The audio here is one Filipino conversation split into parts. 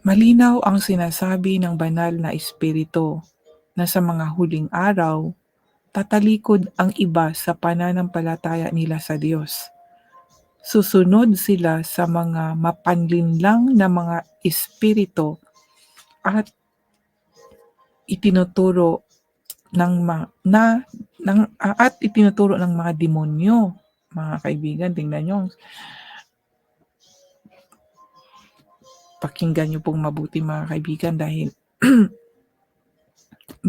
Malinaw ang sinasabi ng banal na espiritu na sa mga huling araw, tatalikod ang iba sa pananampalataya nila sa Diyos. Susunod sila sa mga mapanlinlang na mga espiritu at itinuturo ng mga na ng at itinuturo ng mga demonyo. Mga kaibigan, tingnan niyo. Pakinggan niyo pong mabuti mga kaibigan dahil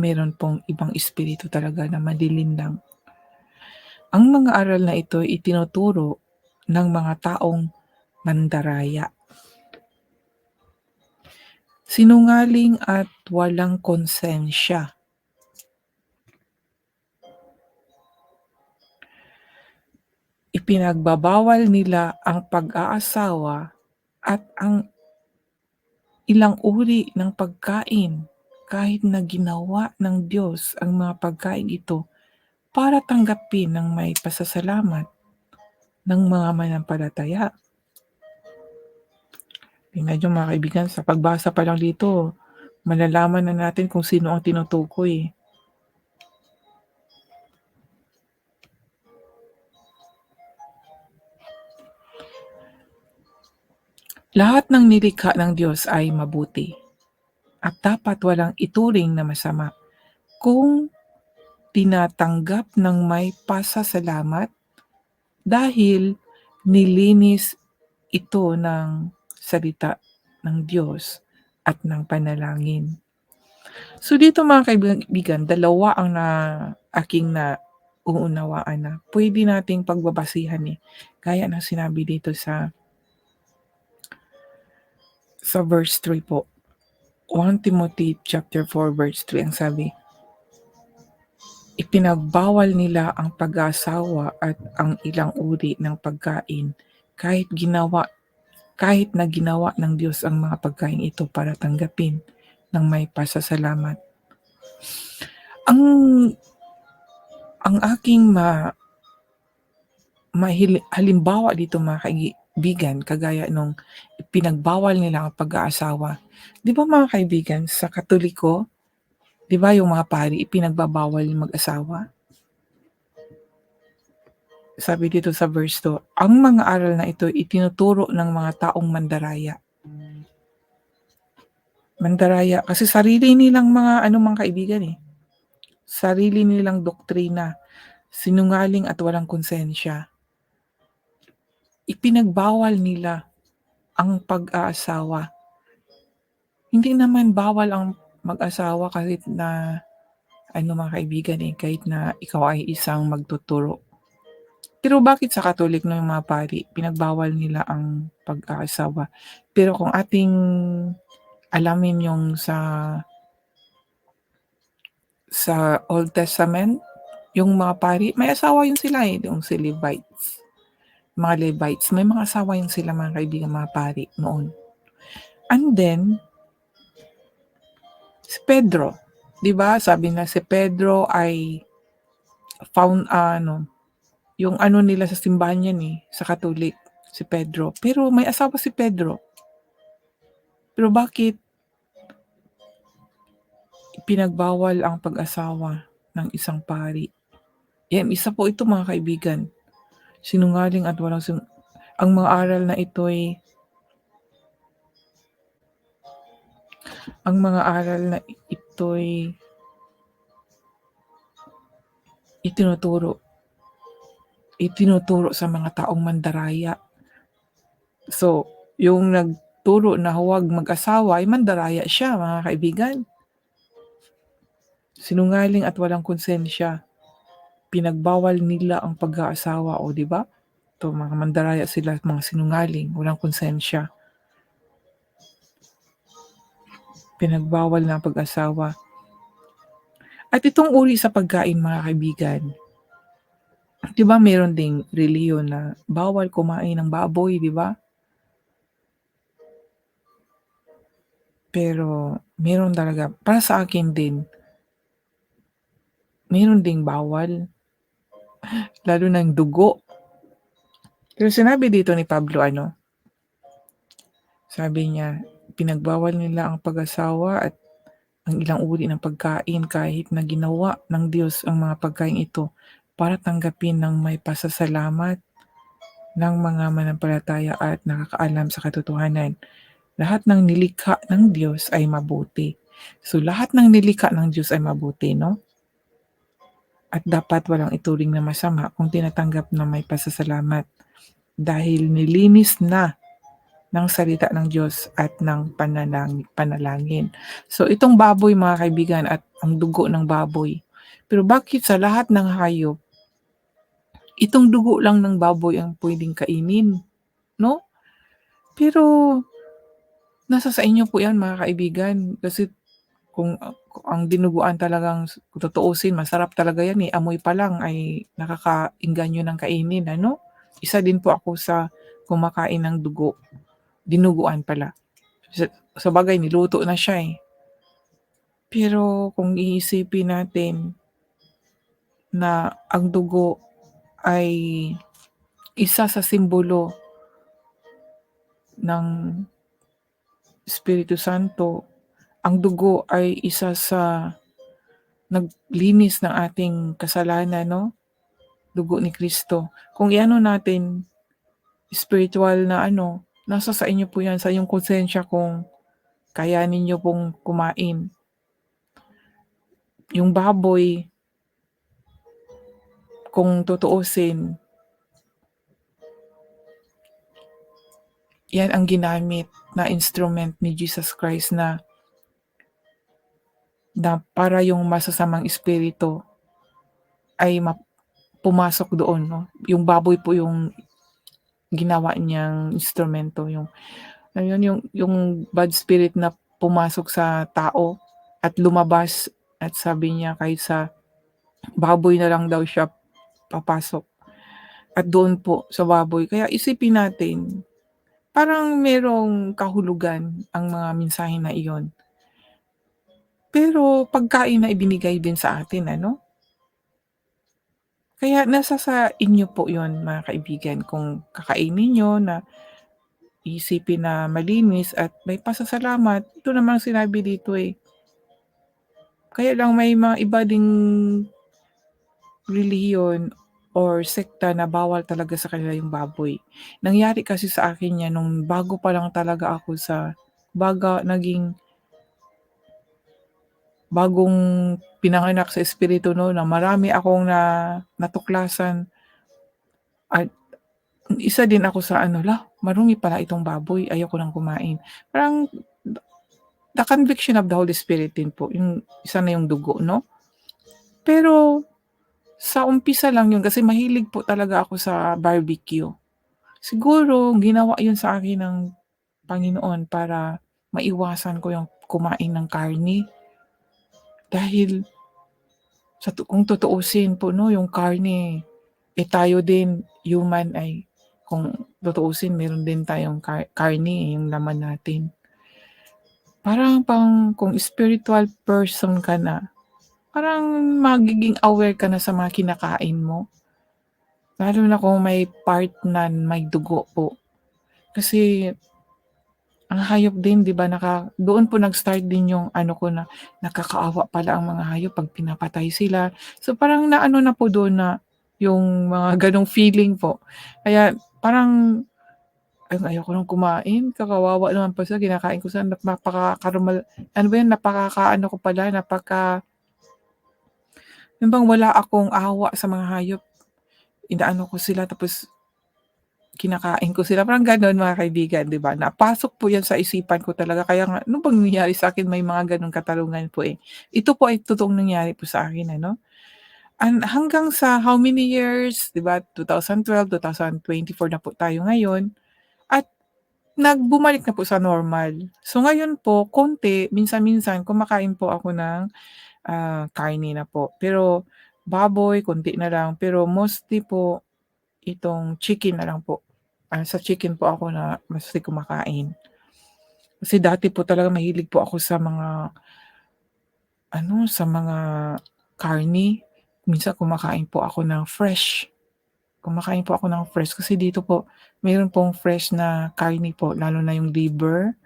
meron pong ibang espiritu talaga na malilinlang. Ang mga aral na ito itinuturo ng mga taong mandaraya. Sinungaling at walang konsensya. Ipinagbabawal nila ang pag-aasawa at ang ilang uri ng pagkain kahit na ginawa ng Diyos ang mga pagkain ito para tanggapin ng may pasasalamat ng mga manampalataya. Tingnan niyo mga kaibigan, sa pagbasa pa lang dito, malalaman na natin kung sino ang tinutukoy. Lahat ng nilikha ng Diyos ay mabuti at dapat walang ituring na masama kung tinatanggap ng may pasasalamat dahil nilinis ito ng salita ng Diyos at ng panalangin. So dito mga kaibigan, dalawa ang na aking na uunawaan na pwede nating pagbabasihan eh. Gaya ng sinabi dito sa sa verse 3 po. 1 Timothy chapter 4 verse 3 ang sabi, Ipinagbawal nila ang pag-asawa at ang ilang uri ng pagkain kahit ginawa kahit na ginawa ng Diyos ang mga pagkain ito para tanggapin ng may pasasalamat. Ang ang aking ma, mahil, halimbawa dito mga kaibigan, kagaya nung pinagbawal nila ang pag-aasawa. Di ba mga kaibigan, sa katoliko, di ba yung mga pari, ipinagbabawal mag-asawa? Sabi dito sa verse 2, ang mga aral na ito itinuturo ng mga taong mandaraya. Mandaraya, kasi sarili nilang mga ano mga kaibigan eh. Sarili nilang doktrina, sinungaling at walang konsensya. Ipinagbawal nila ang pag-aasawa. Hindi naman bawal ang mag-asawa kahit na ano mga kaibigan eh, kahit na ikaw ay isang magtuturo. Pero bakit sa Katolik ng mga pari, pinagbawal nila ang pag-aasawa? Pero kung ating alamin yung sa sa Old Testament, yung mga pari, may asawa yun sila eh, yung si Levites. Mga Levites, may mga asawa yun sila mga kaibigan, mga pari noon. And then, si Pedro, di ba? Sabi na si Pedro ay found, uh, ano, yung ano nila sa simbahan yan eh, sa Katolik, si Pedro. Pero may asawa si Pedro. Pero bakit pinagbawal ang pag-asawa ng isang pari? Yan, isa po ito mga kaibigan. Sinungaling at walang sin- ang mga aral na ito ay ang mga aral na ito ay itinuturo itinuturo sa mga taong mandaraya. So, yung nagturo na huwag mag-asawa ay mandaraya siya, mga kaibigan. Sinungaling at walang konsensya. Pinagbawal nila ang pag-aasawa, o di ba? To mga mandaraya sila, mga sinungaling, walang konsensya. Pinagbawal na pag-asawa. At itong uri sa pagkain, mga kaibigan, 'Di ba meron ding reliyon na bawal kumain ng baboy, 'di ba? Pero meron talaga para sa akin din meron ding bawal. Lalo ng dugo. Pero sinabi dito ni Pablo ano, sabi niya, Pinagbawal nila ang pag-asawa at ang ilang uri ng pagkain kahit na ginawa ng Diyos ang mga pagkaing ito para tanggapin ng may pasasalamat ng mga manampalataya at nakakaalam sa katotohanan. Lahat ng nilikha ng Diyos ay mabuti. So lahat ng nilikha ng Diyos ay mabuti, no? At dapat walang ituring na masama kung tinatanggap na may pasasalamat dahil nilinis na ng salita ng Diyos at ng panalangin, panalangin. So itong baboy mga kaibigan at ang dugo ng baboy. Pero bakit sa lahat ng hayop, itong dugo lang ng baboy ang pwedeng kainin? No? Pero nasa sa inyo po yan mga kaibigan. Kasi kung, kung ang dinuguan talagang tutuusin, masarap talaga yan eh. Amoy pa lang ay nakakainganyo ng kainin. Ano? Isa din po ako sa kumakain ng dugo. Dinuguan pala. Sa, sa bagay, niluto na siya eh. Pero kung iisipin natin na ang dugo ay isa sa simbolo ng Espiritu Santo, ang dugo ay isa sa naglinis ng ating kasalanan, no? Dugo ni Kristo. Kung iano natin, spiritual na ano, nasa sa inyo po yan, sa inyong konsensya kung kaya ninyo pong kumain. Yung baboy, kung tutuusin, yan ang ginamit na instrument ni Jesus Christ na na para yung masasamang espiritu ay ma- pumasok doon. No? Yung baboy po yung ginawa niyang instrumento. Yung, ayun, yung, yung bad spirit na pumasok sa tao at lumabas at sabi niya kahit sa baboy na lang daw siya papasok. At doon po sa baboy. Kaya isipin natin, parang merong kahulugan ang mga mensahe na iyon. Pero pagkain na ibinigay din sa atin, ano? Kaya nasa sa inyo po yon mga kaibigan. Kung kakainin nyo na isipin na malinis at may pasasalamat, ito naman sinabi dito eh. Kaya lang may mga iba ding relihiyon or sekta na bawal talaga sa kanila yung baboy. Nangyari kasi sa akin yan nung bago pa lang talaga ako sa baga naging bagong pinanganak sa espiritu no na marami akong na natuklasan. At isa din ako sa ano la marungi pala itong baboy ayoko nang kumain. Parang the conviction of the Holy Spirit din po yung isa na yung dugo no? Pero sa umpisa lang yun kasi mahilig po talaga ako sa barbecue. Siguro ginawa yun sa akin ng Panginoon para maiwasan ko yung kumain ng karne dahil sa kung tutuusin po 'no, yung karne, eh, tayo din human ay kung tutuusin meron din tayong kar karne, eh, yung laman natin. Parang pang kung spiritual person ka na, parang magiging aware ka na sa mga kinakain mo. Lalo na kung may part na may dugo po. Kasi ang hayop din 'di ba naka doon po nag-start din yung ano ko na nakakaawa pala ang mga hayop 'pag pinapatay sila. So parang naano na po doon na yung mga gano'ng feeling po. Kaya parang ay ayoko ng kumain, kakawawa naman pa sila kinakain ko sila napakakarumal ano ba 'yun napakakaano ko pala napaka yung bang wala akong awa sa mga hayop. Inaano ko sila tapos kinakain ko sila, parang gano'n mga kaibigan, 'di ba? Napasok po 'yan sa isipan ko talaga kaya nga ano bang nangyari sa akin may mga gano'ng katarungan po, eh. Ito po ay totoong nangyari po sa akin ano. An hanggang sa how many years, 'di ba, 2012, 2024 na po tayo ngayon at nagbumalik na po sa normal. So ngayon po konti, minsan-minsan kumakain po ako ng, ah, karne na po. Pero baboy konti na lang, pero mostly po Itong chicken na lang po. Ah, sa chicken po ako na mostly kumakain. Kasi dati po talaga mahilig po ako sa mga ano, sa mga karne. Minsan kumakain po ako ng fresh. Kumakain po ako ng fresh kasi dito po meron pong fresh na karne po lalo na yung liver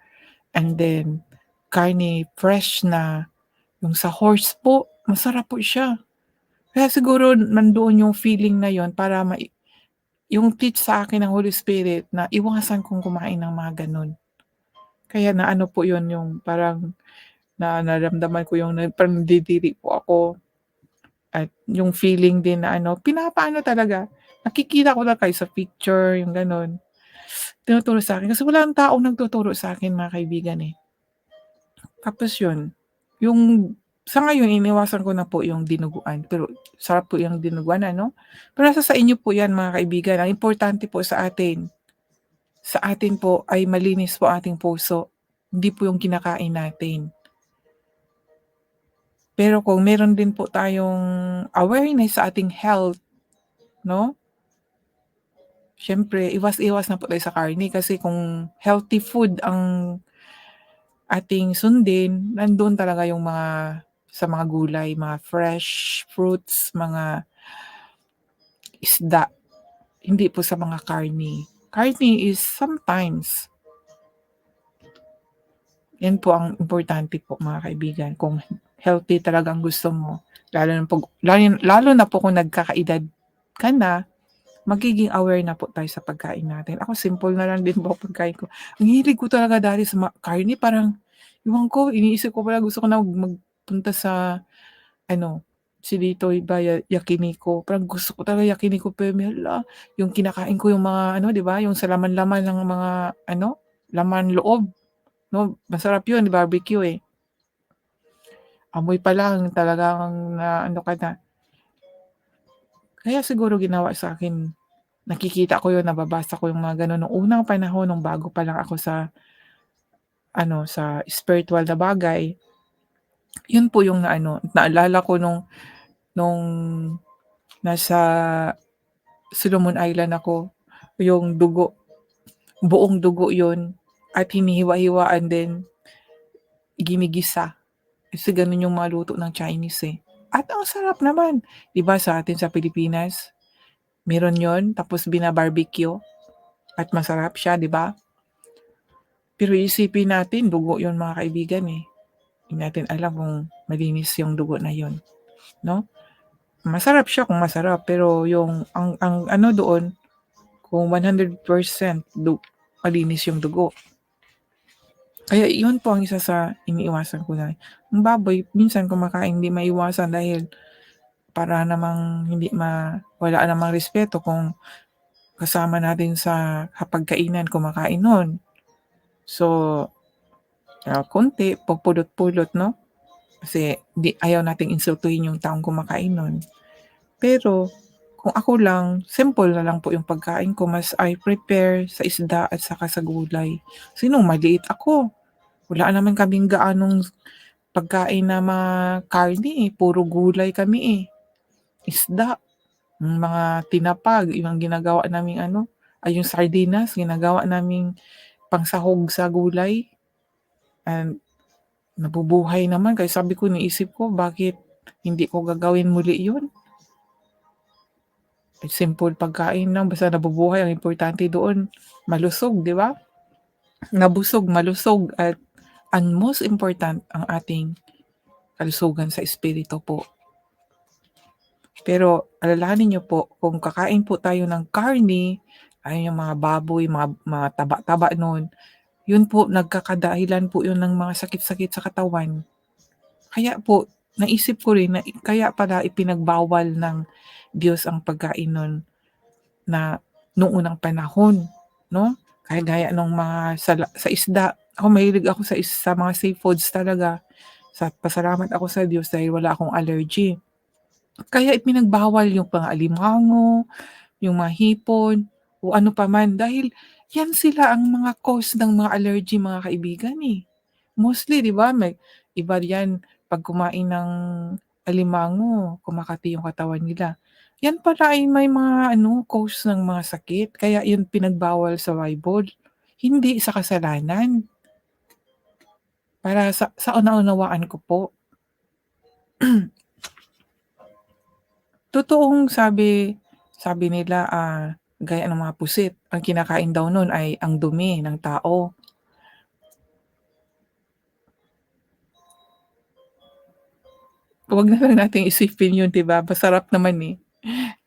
And then, karne fresh na, yung sa horse po, masarap po siya. Kaya siguro nandoon yung feeling na yun para mai yung teach sa akin ng Holy Spirit na iwasan kong kumain ng mga gano'n. Kaya naano po yun yung parang na naramdaman ko yung na parang nadidiri po ako. At yung feeling din na ano, pinapaano talaga, nakikita ko lang kahit sa picture, yung gano'n. Tinuturo sa'kin kasi walang taong nagtuturo sa'kin mga kaibigan, eh. Tapos yun, yung sa ngayon iniwasan ko na po yung dinuguan, pero sarap po yung dinuguan ano. Pero nasa sa inyo po yan mga kaibigan, ang importante po sa atin, sa atin po ay malinis po ating puso, hindi po yung kinakain natin. Pero kung meron din po tayong awareness sa ating health, 'no? Siyempre iwas-iwas na po tayo sa karne kasi kung healthy food ang ating sundin, nandoon talaga yung mga sa mga gulay, mga fresh fruits, mga isda, hindi po sa mga karne. Karne is sometimes. Yan po ang importante po mga kaibigan, kung healthy talaga ang gusto mo, lalo na po lalo lalo na po kung nagkakaedad ka na, magiging aware na po tayo sa pagkain natin. Ako simple na lang din po pagkain ko. Ang hilig ko talaga dati sa ma karne parang, ewan ko iniisip ko pala gusto ko na mag punta sa ano, si dito ba ya Yakiniko, parang gusto ko talaga Yakiniko pero hala, yung kinakain ko yung mga ano 'di ba, yung sa laman-laman ng mga ano, laman loob, 'no, masarap yun barbecue, eh. Amoy pa lang talagang naano ka na. Kaya siguro ginawa sa'kin, nakikita ko yun, nababasa ko yung mga gano'n nung unang panahon nung bago pa lang ako sa ano, sa spiritual na bagay. Yun po yung naano, naalala ko nung nung nasa Solomon Island ako, yung dugo, buong dugo yun at hinihiwa-hiwaan din, ginigisa. Kasi gano'n yung mga luto ng Chinese, eh. At ang sarap naman, 'di ba sa atin sa Pilipinas, meron yun tapos bina-barbecue at masarap siya 'di ba? Pero iisipin natin dugo yun mga kaibigan, eh. Hindi natin alam kung malinis yung dugo na yun, 'no? Masarap siya kung masarap pero yung ang ang ano doon, kung 100% du malinis yung dugo. Kaya yun po ang isa sa iniiwasan ko na yung baboy minsan kumakain hindi maiwasan dahil para namang hindi ma wala namang respeto kung kasama natin sa hapagkainan kumakain nun. So, ah, konti pupulot-pulot 'no, kasi di ayaw nating insultuhin yung taong kumakain nun. Pero kung ako lang, simple na lang po yung pagkain ko, mas I prepare sa isda at saka sa gulay. Nung maliit ako, wala naman kaming gaanong pagkain na mga karne, eh, puro gulay kami, eh. Isda, mga tinapag, yung ginagawa naming ano, ay yung sardinas ginagawa naming pangsahog sa gulay. And nabubuhay naman kaya sabi ko naisip ko bakit hindi ko gagawin muli yun? Simple pagkain lang basta nabubuhay ang importante doon malusog, 'di ba? Nabusog, malusog at ang most important ang ating kalusugan sa espiritu po. Pero alalahanin niyo po kung kakain po tayo ng karne, ay yung mga baboy, mga mga taba-taba nun, yun po nagkakadahilan po yun ng mga sakit-sakit sa katawan. Kaya po naisip ko rin na kaya pala ipinagbawal ng Diyos ang pagkain nun na nung unang panahon, 'no? Kagaya nung mga sa sa isda, ako mahilig ako sa sa mga seafoods talaga. Sa pasalamat ako sa Diyos dahil wala akong allergy. Kaya ipinagbawal yung mga alimango, yung mga hipon, o ano pa man dahil yan sila ang mga cause ng mga allergy mga kaibigan, eh. Mostly 'di ba may iba yan 'pag kumain ng alimango, kumakati yung katawan nila. Yan pala ay may mga ano, cause ng mga sakit kaya yun pinagbawal sa Bible, hindi sa kasalanan. Para sa sa naunawaan ko po. Totoong sabi sabi nila, ah, Gaya ng mga pusit, ang kinakain daw nun ay ang dumi ng tao. Huwag na lang natin isipin yun, di ba? Masarap naman eh.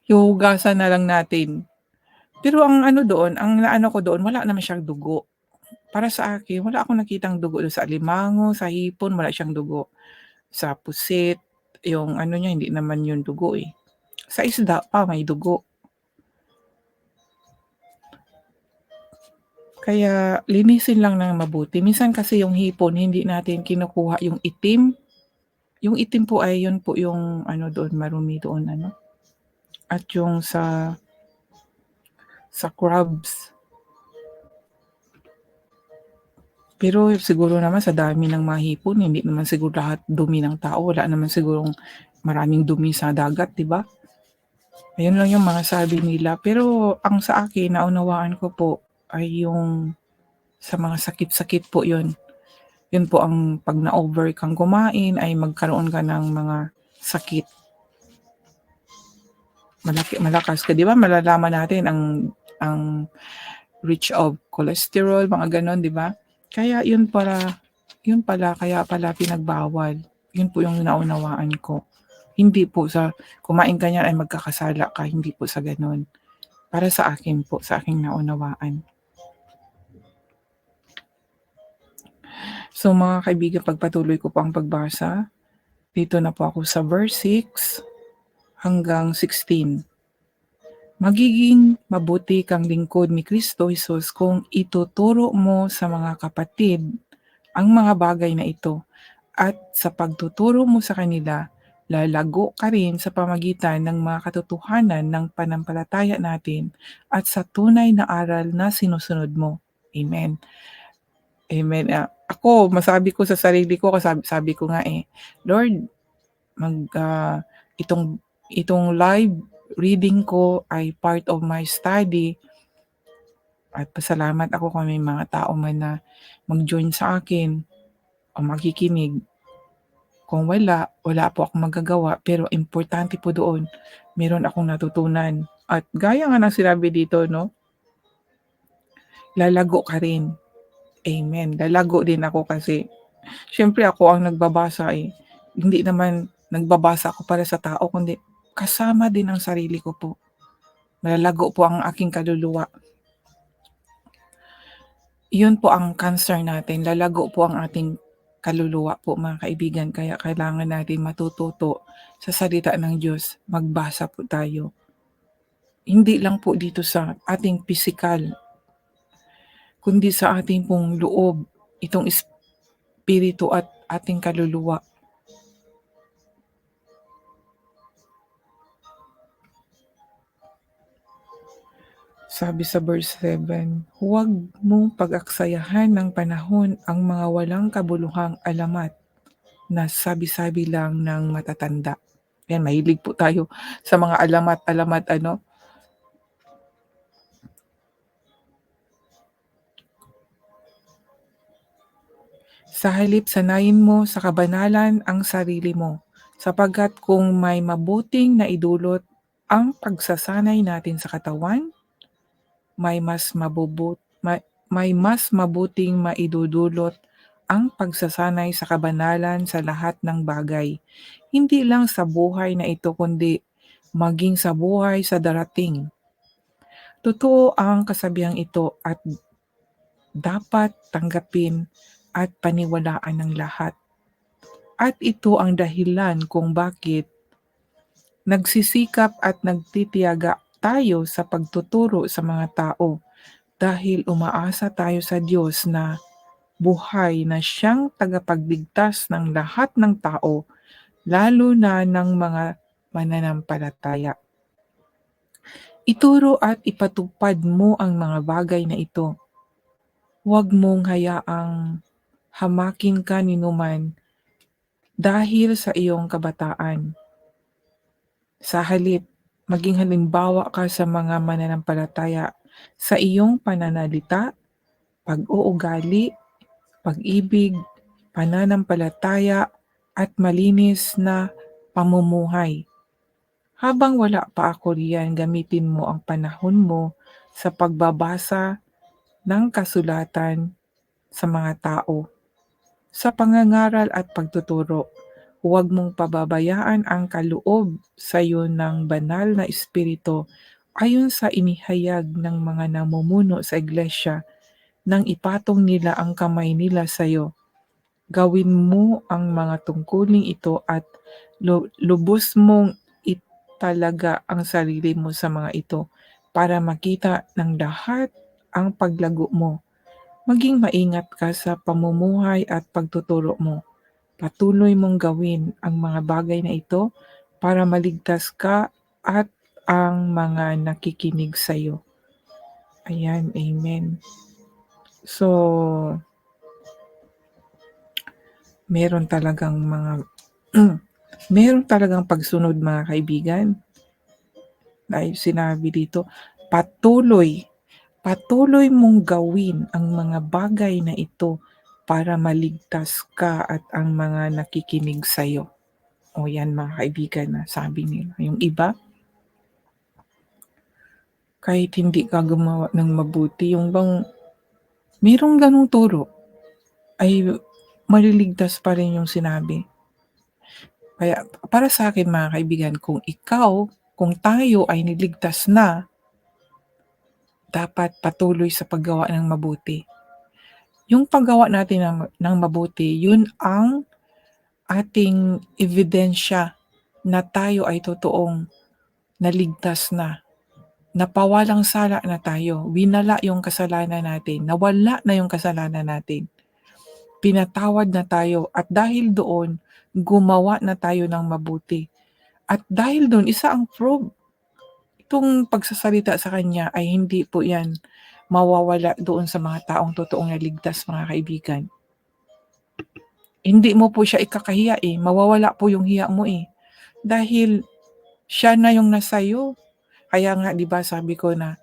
Hihugasan na lang natin. Pero ang ano doon, ang naano ko doon, wala naman siyang dugo. Para sa akin, wala akong nakitang dugo doon sa alimango, sa hipon, wala siyang dugo. Sa pusit, yung ano niya, hindi naman yung dugo eh. Sa isda pa, may dugo. Kaya linisin lang ng mabuti. Minsan kasi yung hipon hindi natin kinukuha yung itim. Yung itim po ay yun po yung ano doon marumi doon ano. At yung sa sa crabs. Pero siguro naman sa dami ng mga hipon hindi naman siguro lahat dumi ng tao, wala naman sigurong maraming dumi sa dagat, 'di ba? Ayun lang yung mga sabi nila. Pero ang sa akin naunawaan ko po ay yung sa mga sakit-sakit po yun. Yun po ang 'pag na-over kang kumain ay magkaroon ka ng mga sakit. Malaki malakas ka 'di ba malalaman natin ang ang rich of cholesterol, mga gano'n 'di ba? Kaya yun para yun pala kaya pala pinagbawal. Yun po yung naunawaan ko. Hindi po sa kumain ka niyan ay magkakasala ka, hindi po sa gano'n. Para sa akin po, sa aking naunawaan. So mga kaibigan, pagpatuloy ko po ang pagbasa. Dito na po ako sa verse 6 hanggang 16. Magiging mabuti kang lingkod ni Kristo Jesus kung ituturo mo sa mga kapatid ang mga bagay na ito at sa pagtuturo mo sa kanila, lalago ka rin sa pamagitan ng mga katotohanan ng panampalataya natin at sa tunay na aral na sinusunod mo. Amen. Amen. Ah, ako, masabi ko sa sarili ko, sabi, sabi ko nga eh, Lord, mag, ah, itong, itong live reading ko ay part of my study. At pasalamat ako kung may mga tao man na mag-join sa akin o makikinig. Kung wala, wala po akong magagawa. Pero importante po doon, meron akong natutunan. At gaya nga ng sinabi dito, no? Lalago ka rin. Amen. Lalago din ako kasi syempre ako ang nagbabasa eh. Hindi naman nagbabasa ako para sa tao kundi kasama din ang sarili ko po. Malalago po ang aking kaluluwa. Yun po ang concern natin. Lalago po ang ating kaluluwa po mga kaibigan. Kaya kailangan natin matututo sa salita ng Diyos. Magbasa po tayo. Hindi lang po dito sa ating pisikal, kundi sa ating pong loob, itong espiritu at ating kaluluwa. Sabi sa verse 7, huwag mong pag-aksayahan ng panahon ang mga walang kabuluhang alamat na sabi-sabi lang ng matatanda. Yan, mahilig po tayo sa mga alamat-alamat ano. Sa halip sanayin mo sa kabanalan ang sarili mo, sapagkat kung may mabuting naidulot ang pagsasanay natin sa katawan, may mas mabubut may, may mas mabuting maidudulot ang pagsasanay sa kabanalan sa lahat ng bagay, hindi lang sa buhay na ito kundi maging sa buhay sa darating. Totoo ang kasabihang ito at dapat tanggapin at paniwalaan ng lahat. At ito ang dahilan kung bakit nagsisikap at nagtitiyaga tayo sa pagtuturo sa mga tao dahil umaasa tayo sa Diyos na buhay na siyang tagapagligtas ng lahat ng tao, lalo na ng mga mananampalataya. Ituro at ipatupad mo ang mga bagay na ito. Huwag mong hayaang hamakin ka ni numan dahil sa iyong kabataan. Sa halip, maging halimbawa ka sa mga mananampalataya sa iyong pananalita, pag-uugali, pag-ibig, pananampalataya, at malinis na pamumuhay. Habang wala pa ako riyan, gamitin mo ang panahon mo sa pagbabasa ng kasulatan sa mga tao, sa pangangaral at pagtuturo. Huwag mong pababayaan ang kaloob sa'yo ng banal na espiritu ayon sa inihayag ng mga namumuno sa iglesia nang ipatong nila ang kamay nila sa'yo. Gawin mo ang mga tungkuling ito at lu- lubos mong italaga ang sarili mo sa mga ito para makita ng lahat ang paglago mo. Maging maingat ka sa pamumuhay at pagtuturo mo. Patuloy mong gawin ang mga bagay na ito para maligtas ka at ang mga nakikinig sa iyo. Ayan, amen. So, meron talagang mga meron talagang pagsunod mga kaibigan. Dahil sinabi dito, patuloy, patuloy mong gawin ang mga bagay na ito para maligtas ka at ang mga nakikinig sa iyo. O yan mga kaibigan na sabi nila. Yung iba, kahit hindi ka gumawa ng mabuti, yung bang merong ganong turo, ay maliligtas pa rin yung sinabi. Kaya para sa akin mga kaibigan, kung ikaw, kung tayo ay niligtas na, dapat patuloy sa paggawa ng mabuti yung paggawa natin ng, ng mabuti, yun ang ating ebidensya na tayo ay totoong naligtas na. Napawalang sala na tayo. Winala yung kasalanan natin. Nawala na yung kasalanan natin. Pinatawad na tayo. At dahil doon, gumawa na tayo ng mabuti. At dahil doon, isa ang proof. Itong pagsasalita sa Kanya ay hindi po yan mawawala doon sa mga taong totoong naligtas, mga kaibigan. Hindi mo po siya ikakahiya eh. Mawawala po yung hiya mo eh. Dahil siya na yung nasa iyo. Kaya nga, di ba, sabi ko na,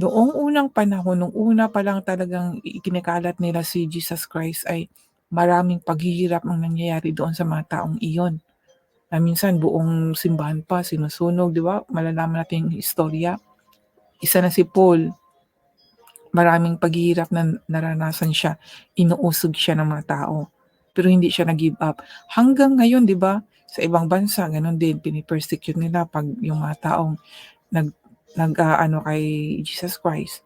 noong unang panahon, nung una pa lang talagang ikinikalat nila si Jesus Christ ay maraming paghihirap ang nangyayari doon sa mga taong iyon. Na minsan buong simbahan pa sinusunog, di ba? Malalaman natin yung istorya. Isa na si Paul, maraming paghihirap na naranasan siya, inuusog siya ng mga tao. Pero hindi siya nag-give up. Hanggang ngayon, di ba, sa ibang bansa, ganun din, pinipersecute nila pag yung mga taong nag, nag uh, ano kay Jesus Christ.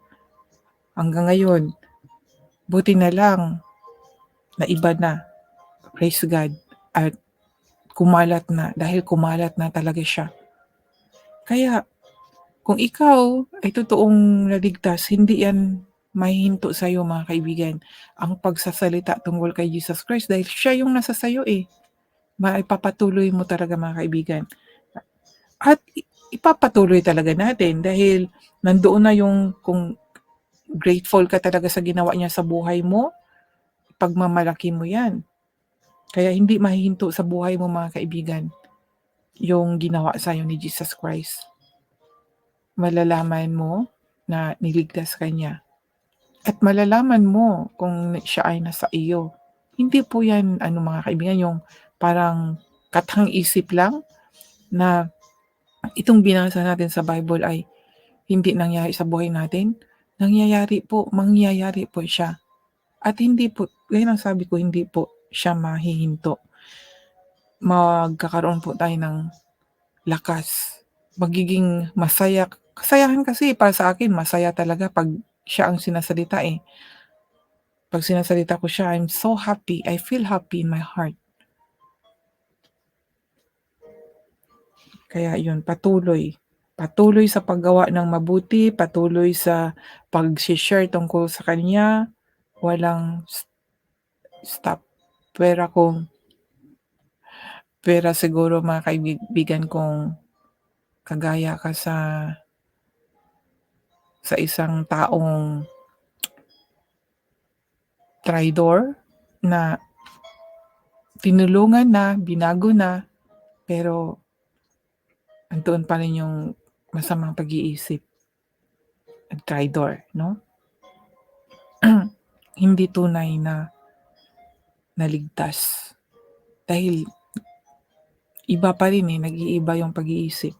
Hanggang ngayon, buti na lang na iba na. Praise God. At kumalat na dahil kumalat na talaga siya. Kaya kung ikaw ay totoong naligtas, hindi yan mahihinto sa iyo mga kaibigan ang pagsasalita tungkol kay Jesus Christ dahil siya yung nasa sayo eh. Maipapatuloy mo talaga mga kaibigan. At ipapatuloy talaga natin dahil nandoon na yung kung grateful ka talaga sa ginawa niya sa buhay mo, pagmamalaki mo yan. Kaya hindi mahihinto sa buhay mo mga kaibigan yung ginawa sa iyo ni Jesus Christ malalaman mo na niligtas ka niya. At malalaman mo kung siya ay nasa iyo. Hindi po yan, ano mga kaibigan, yung parang katang isip lang na itong binasa natin sa Bible ay hindi nangyari sa buhay natin. Nangyayari po, mangyayari po siya. At hindi po, gaya ang sabi ko, hindi po siya mahihinto. Magkakaroon po tayo ng lakas. Magiging masaya Kasayahan kasi para sa akin masaya talaga 'pag siya ang sinasalita, eh. 'Pag sinasalita ko siya, I'm so happy, I feel happy in my heart. Kaya yun, patuloy. Patuloy sa paggawa ng mabuti, patuloy sa pag-she-share tungkol sa kanya, walang stop. Pwera kung pwera siguro mga kaibigan kung kagaya ka sa sa isang taong traidor na tinulungan na, binago na, pero andoon pa rin yung masamang pag-iisip. Traidor, no? Hindi tunay na naligtas. Dahil iba pa rin eh, nag-iiba yung pag-iisip.